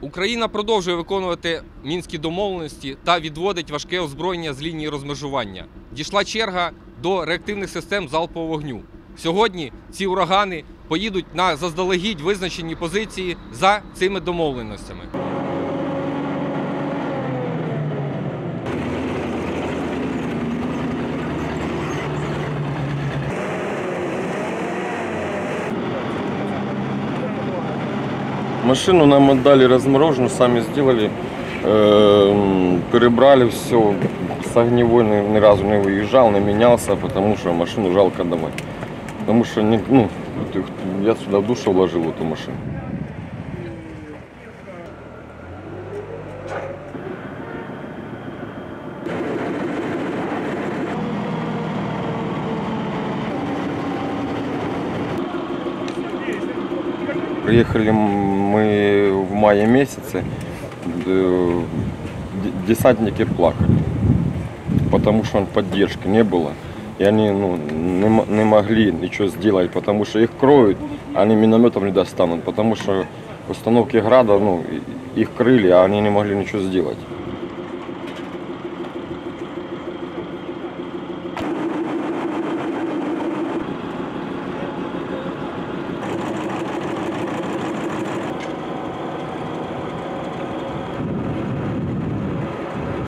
Україна продовжує виконувати мінські домовленості та відводить важке озброєння з лінії розмежування. Дійшла черга до реактивних систем залпового вогню. Сьогодні ці урагани поїдуть на заздалегідь визначені позиції за цими домовленостями. Машину нам отдали размороженную, сами сделали, Эм, перебрали все. С огневой ни, разу не выезжал, не менялся, потому что машину жалко домой. Потому что ну, я сюда душу вложил эту машину. Приехали мы в мае месяце, э, десантники плакали, потому что поддержки не было. И они ну, не, не могли ничего сделать, потому что их кроют, они минометом не достанут, потому что установки града, ну, их крыли, а они не могли ничего сделать.